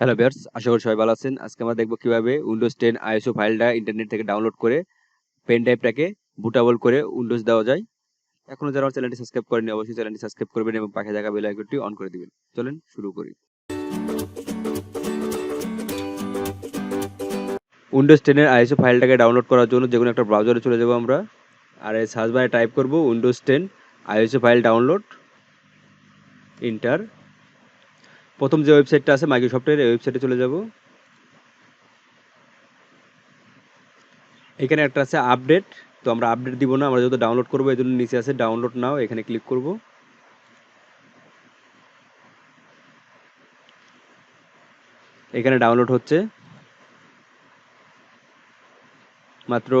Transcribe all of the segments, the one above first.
Hello viewers, আশা করি সবাই ভালো আছেন। আজকে আমরা দেখব কীভাবে উইন্ডোজ টেন আইএসও ফাইলটা ইন্টারনেট থেকে ডাউনলোড করে পেন ড্রাইভটাকে বুটাবল করে উইন্ডোজ দেওয়া যায়। এখনও যারা আমার চ্যানেলটি সাবস্ক্রাইব করেনি অবশ্যই চ্যানেলটি সাবস্ক্রাইব করবেন এবং পাশে থাকা বেল অন করে দিবেন। চলেন শুরু করি। উইন্ডোজ টেনের আইএসও ফাইলটাকে ডাউনলোড করার জন্য যে কোনো একটা ব্রাউজারে চলে যাব আমরা। আর এই সার্চ বারে টাইপ করব Windows ten ISO file download enter প্রথম যে ওয়েবসাইটটা আছে মাইক্রোসফটের, এই ওয়েবসাইটে চলে যাব। এখানে একটা আছে আপডেট, তো আমরা আপডেট দিব না, আমরা যেহেতু ডাউনলোড করব, এই জন্য নিচে আছে ডাউনলোড নাও, এখানে ক্লিক করব। এখানে ডাউনলোড হচ্ছে। মাত্র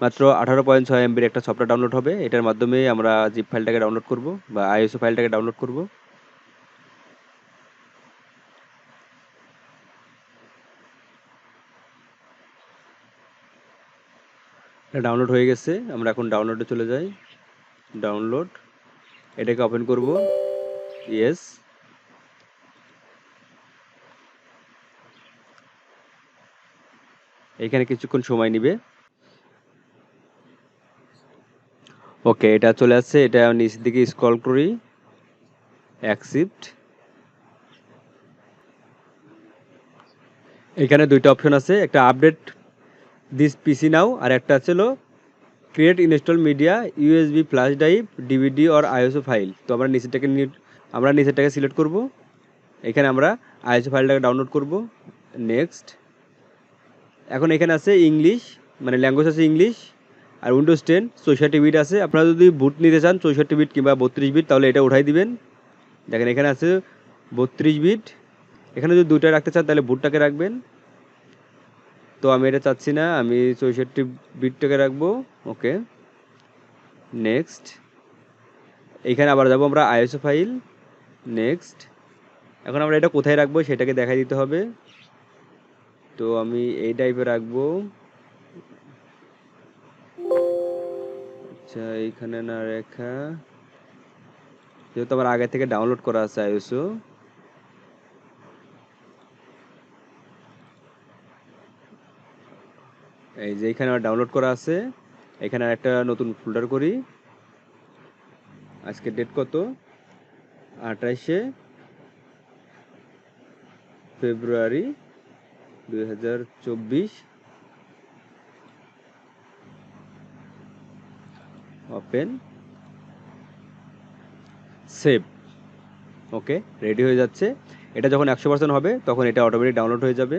মাত্র আঠারো পয়েন্ট ছয় এমবির একটা সফটওয়্যার ডাউনলোড হবে, এটার মাধ্যমে আমরা জিপ ফাইলটাকে ডাউনলোড করব, বা আইএসও ফাইলটাকে ডাউনলোড করব। এটা ডাউনলোড হয়ে গেছে, আমরা এখন ডাউনলোডে চলে যাই। ডাউনলোড এটাকে ওপেন করব। ইয়েস এখানে কিছুক্ষণ সময় নিবে। ওকে, এটা চলে আসছে, এটা নিচের দিকে স্ক্রল করি। অ্যাকসেপ্ট এখানে দুইটা অপশন আছে, একটা আপডেট দিস পিসি নাও আর একটা ছিল create install media USB flash drive DVD or ISO file তো আমরা নিচেরটাকে আমরা নিচেরটাকে সিলেক্ট করব। এখানে আমরা আইএসও ফাইলটাকে ডাউনলোড করব। নেক্সট এখন এখানে আছে ইংলিশ মানে ল্যাঙ্গুয়েজ আছে ইংলিশ আর উইন্ডোজ টেন চৌষট্টি বিট আছে। আপনারা যদি বুট নিতে চান চৌষট্টি বিট কিংবা বত্রিশ বিট তাহলে এটা উঠাই দিবেন। দেখেন এখানে আছে বত্রিশ বিট এখানে যদি দুইটা রাখতে চান, তাহলে বুটটাকে রাখবেন। তো আমি এটা চাচ্ছি না, আমি চৌষট্টি বিটটাকে রাখব, ওকে। নেক্সট এইখানে আবার যাব আমরা আইএসও ফাইল, নেক্সট। এখন আমরা এটা কোথায় রাখব সেটাকে দেখাই দিতে হবে। তো আমি এই টাইপে রাখব। আচ্ছা এইখানে না রেখা, যেহেতু আমার আগে থেকে ডাউনলোড করা আছে আইএসও। এই যে এখানে আমার ডাউনলোড করা আছে, এখানে একটা নতুন ফোল্ডার করি। আজকে ডেট কত? আঠাইশে ফেব্রুয়ারি দুই হাজার চব্বিশ। ওপেন সেভ ওকে রেডি হয়ে যাচ্ছে। এটা যখন একশো পার্সেন্ট হবে, তখন এটা অটোমেটিক ডাউনলোড হয়ে যাবে।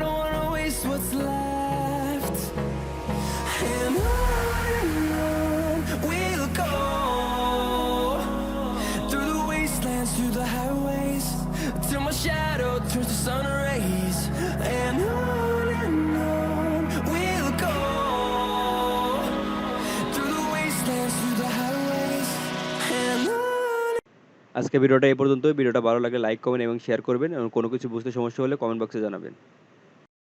আজকে ভিডিওটা এই পর্যন্ত ভিডিওটা ভালো লাগলে লাইক কমেন্ট এবং শেয়ার করবেন। এবং কোনো কিছু বুঝতে সমস্যা হলে কমেন্ট বক্সে জানাবেন।